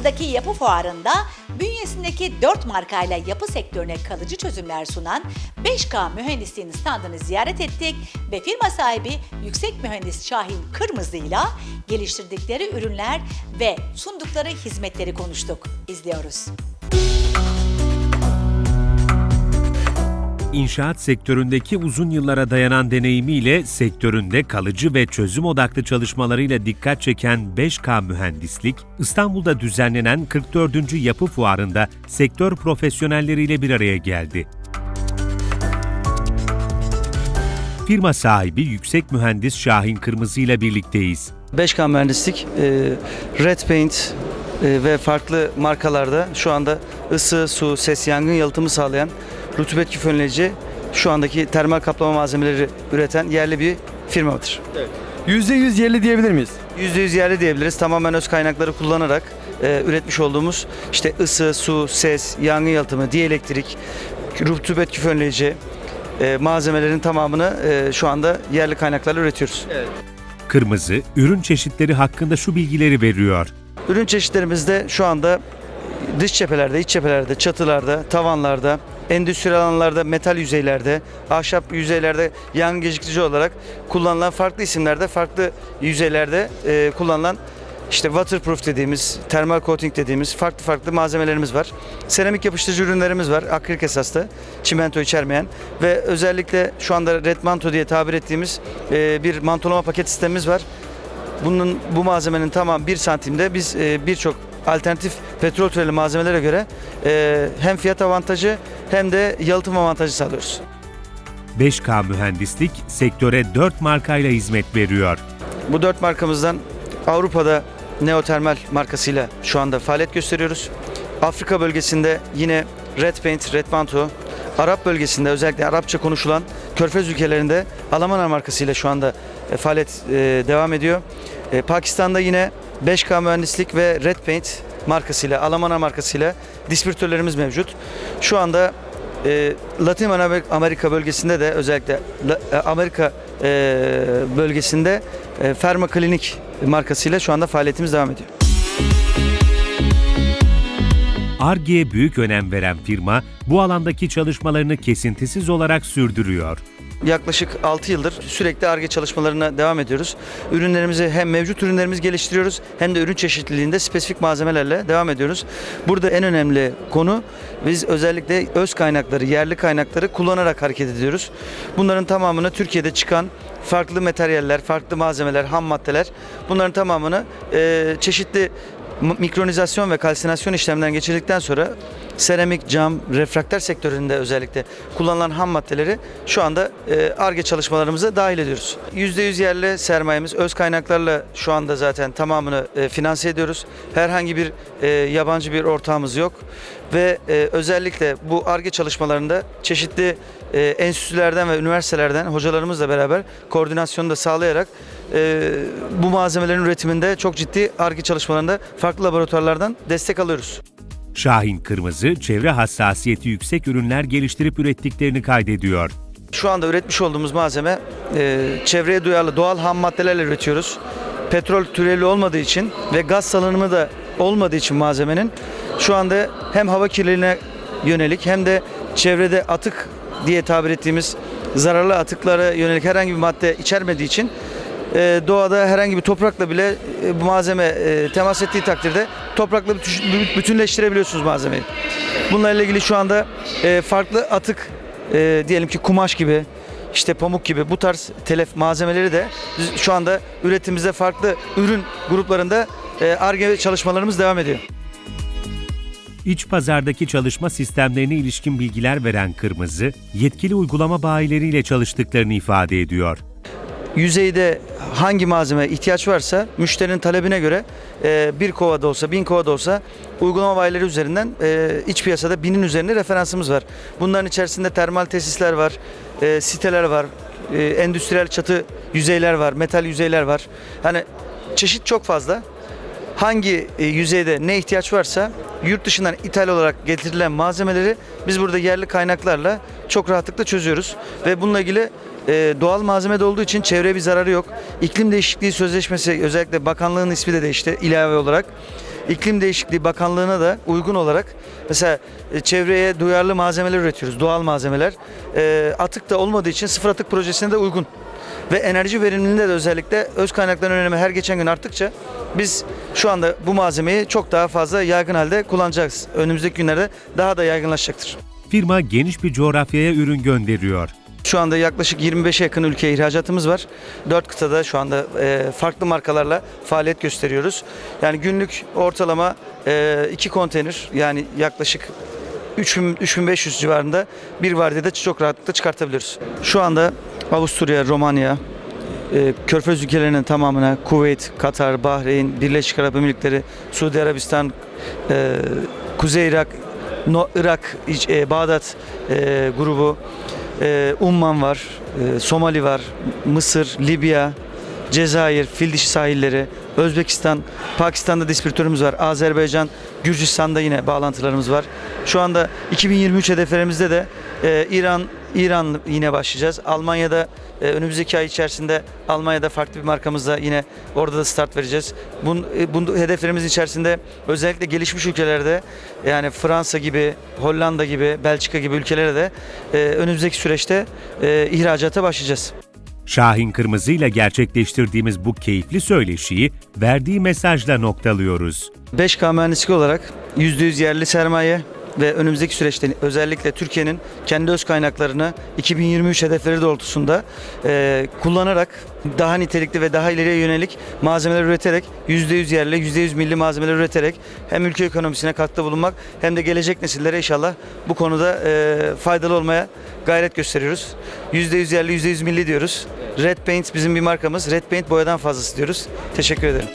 İstanbul'daki yapı fuarında bünyesindeki 4 markayla yapı sektörüne kalıcı çözümler sunan 5K Mühendisliğin standını ziyaret ettik ve firma sahibi Yüksek Mühendis Şahin Kırmızı'yla geliştirdikleri ürünler ve sundukları hizmetleri konuştuk. İzliyoruz. İnşaat sektöründeki uzun yıllara dayanan deneyimiyle sektöründe kalıcı ve çözüm odaklı çalışmalarıyla dikkat çeken 5K Mühendislik, İstanbul'da düzenlenen 44. Yapı Fuarı'nda sektör profesyonelleriyle bir araya geldi. Firma sahibi Yüksek Mühendis Şahin Kırmızı ile birlikteyiz. 5K Mühendislik, e, Red Paint e, ve farklı markalarda şu anda ısı, su, ses, yangın yalıtımı sağlayan rutubet küfönleyici şu andaki termal kaplama malzemeleri üreten yerli bir firmadır. %100 yerli diyebilir miyiz? %100 yerli diyebiliriz. Tamamen öz kaynakları kullanarak e, üretmiş olduğumuz işte ısı, su, ses, yangın yalıtımı, dielektrik, rutubet küfönleyici e, malzemelerin tamamını e, şu anda yerli kaynaklarla üretiyoruz. Kırmızı, ürün çeşitleri hakkında şu bilgileri veriyor. Ürün çeşitlerimizde şu anda dış cephelerde, iç cephelerde, çatılarda, tavanlarda, endüstriyel alanlarda, metal yüzeylerde, ahşap yüzeylerde yangın geciktirici olarak kullanılan farklı isimlerde, farklı yüzeylerde e, kullanılan işte waterproof dediğimiz, termal coating dediğimiz farklı farklı malzemelerimiz var. Seramik yapıştırıcı ürünlerimiz var. Akrilik esaslı, çimento içermeyen ve özellikle şu anda red manto diye tabir ettiğimiz e, bir mantolama paket sistemimiz var. Bunun bu malzemenin tamam 1 santimde biz e, birçok alternatif petrol türeli malzemelere göre e, hem fiyat avantajı hem de yalıtım avantajı sağlıyoruz. 5K Mühendislik sektöre 4 markayla hizmet veriyor. Bu dört markamızdan Avrupa'da Neotermal markasıyla şu anda faaliyet gösteriyoruz. Afrika bölgesinde yine Red Paint, Red Manto, Arap bölgesinde özellikle Arapça konuşulan Körfez ülkelerinde Alamana markasıyla şu anda e, faaliyet e, devam ediyor. E, Pakistan'da yine 5K Mühendislik ve Red Paint markasıyla, Alamana markasıyla distribütörlerimiz mevcut. Şu anda e, Latin Amer- Amerika bölgesinde de özellikle e, Amerika e, bölgesinde e, Ferma Klinik markasıyla şu anda faaliyetimiz devam ediyor. Arge'ye büyük önem veren firma bu alandaki çalışmalarını kesintisiz olarak sürdürüyor. Yaklaşık 6 yıldır sürekli ARGE çalışmalarına devam ediyoruz. Ürünlerimizi hem mevcut ürünlerimizi geliştiriyoruz hem de ürün çeşitliliğinde spesifik malzemelerle devam ediyoruz. Burada en önemli konu biz özellikle öz kaynakları, yerli kaynakları kullanarak hareket ediyoruz. Bunların tamamını Türkiye'de çıkan farklı materyaller, farklı malzemeler, ham maddeler bunların tamamını e, çeşitli mikronizasyon ve kalsinasyon işlemden geçirdikten sonra seramik, cam, refraktör sektöründe özellikle kullanılan ham maddeleri şu anda ARGE çalışmalarımıza dahil ediyoruz. %100 yerli sermayemiz öz kaynaklarla şu anda zaten tamamını e, finanse ediyoruz. Herhangi bir e, yabancı bir ortağımız yok ve e, özellikle bu ARGE çalışmalarında çeşitli e, enstitülerden ve üniversitelerden hocalarımızla beraber koordinasyonu da sağlayarak e, bu malzemelerin üretiminde çok ciddi ARGE çalışmalarında farklı laboratuvarlardan destek alıyoruz. Şahin Kırmızı, çevre hassasiyeti yüksek ürünler geliştirip ürettiklerini kaydediyor. Şu anda üretmiş olduğumuz malzeme e, çevreye duyarlı doğal ham maddelerle üretiyoruz. Petrol türeli olmadığı için ve gaz salınımı da olmadığı için malzemenin şu anda hem hava kirliliğine yönelik hem de çevrede atık diye tabir ettiğimiz zararlı atıklara yönelik herhangi bir madde içermediği için e, doğada herhangi bir toprakla bile e, bu malzeme e, temas ettiği takdirde toprakla bütün- bütünleştirebiliyorsunuz malzemeyi. Bunlarla ilgili şu anda e, farklı atık diyelim ki kumaş gibi işte pamuk gibi bu tarz telef malzemeleri de şu anda üretimimizde farklı ürün gruplarında ARGE çalışmalarımız devam ediyor. İç pazardaki çalışma sistemlerine ilişkin bilgiler veren Kırmızı, yetkili uygulama bayileriyle çalıştıklarını ifade ediyor. Yüzeyde hangi malzeme ihtiyaç varsa müşterinin talebine göre e, bir kova da olsa bin kova da olsa uygulama bayileri üzerinden e, iç piyasada binin üzerinde referansımız var. Bunların içerisinde termal tesisler var, e, siteler var, e, endüstriyel çatı yüzeyler var, metal yüzeyler var. Hani çeşit çok fazla. Hangi e, yüzeyde ne ihtiyaç varsa yurt dışından ithal olarak getirilen malzemeleri biz burada yerli kaynaklarla çok rahatlıkla çözüyoruz. Ve bununla ilgili e, doğal malzeme olduğu için çevreye bir zararı yok. İklim değişikliği sözleşmesi özellikle bakanlığın ismi de değişti ilave olarak. İklim Değişikliği Bakanlığı'na da uygun olarak mesela e, çevreye duyarlı malzemeler üretiyoruz. Doğal malzemeler. E, atık da olmadığı için sıfır atık projesine de uygun. Ve enerji verimliliğinde de özellikle öz kaynakların önemi her geçen gün arttıkça biz şu anda bu malzemeyi çok daha fazla yaygın halde kullanacağız. Önümüzdeki günlerde daha da yaygınlaşacaktır. Firma geniş bir coğrafyaya ürün gönderiyor. Şu anda yaklaşık 25'e yakın ülkeye ihracatımız var. 4 kıtada şu anda e, farklı markalarla faaliyet gösteriyoruz. Yani günlük ortalama 2 konteyner yani yaklaşık 3000 3500 civarında bir vardiyada çok rahatlıkla çıkartabiliyoruz. Şu anda Avusturya, Romanya, e, Körfez ülkelerinin tamamına Kuveyt, Katar, Bahreyn, Birleşik Arap Emirlikleri, Suudi Arabistan, e, Kuzey Irak, Irak, e, Bağdat e, grubu, e, Umman var, e, Somali var, Mısır, Libya, Cezayir, Fildişi sahilleri, Özbekistan, Pakistan'da distribütörümüz var, Azerbaycan, Gürcistan'da yine bağlantılarımız var. Şu anda 2023 hedeflerimizde de e, İran, İran yine başlayacağız. Almanya'da e, önümüzdeki ay içerisinde Almanya'da farklı bir markamızla yine orada da start vereceğiz. Bun, e, bunu hedeflerimizin içerisinde özellikle gelişmiş ülkelerde yani Fransa gibi, Hollanda gibi, Belçika gibi ülkelere de e, önümüzdeki süreçte e, ihracata başlayacağız. Şahin Kırmızı ile gerçekleştirdiğimiz bu keyifli söyleşiyi verdiği mesajla noktalıyoruz. 5K mühendislik olarak %100 yerli sermaye ve önümüzdeki süreçte özellikle Türkiye'nin kendi öz kaynaklarını 2023 hedefleri doğrultusunda e, kullanarak daha nitelikli ve daha ileriye yönelik malzemeler üreterek %100 yerli, %100 milli malzemeler üreterek hem ülke ekonomisine katkıda bulunmak hem de gelecek nesillere inşallah bu konuda e, faydalı olmaya gayret gösteriyoruz. %100 yerli, %100 milli diyoruz. Red Paint bizim bir markamız. Red Paint boyadan fazlası diyoruz. Teşekkür ederim.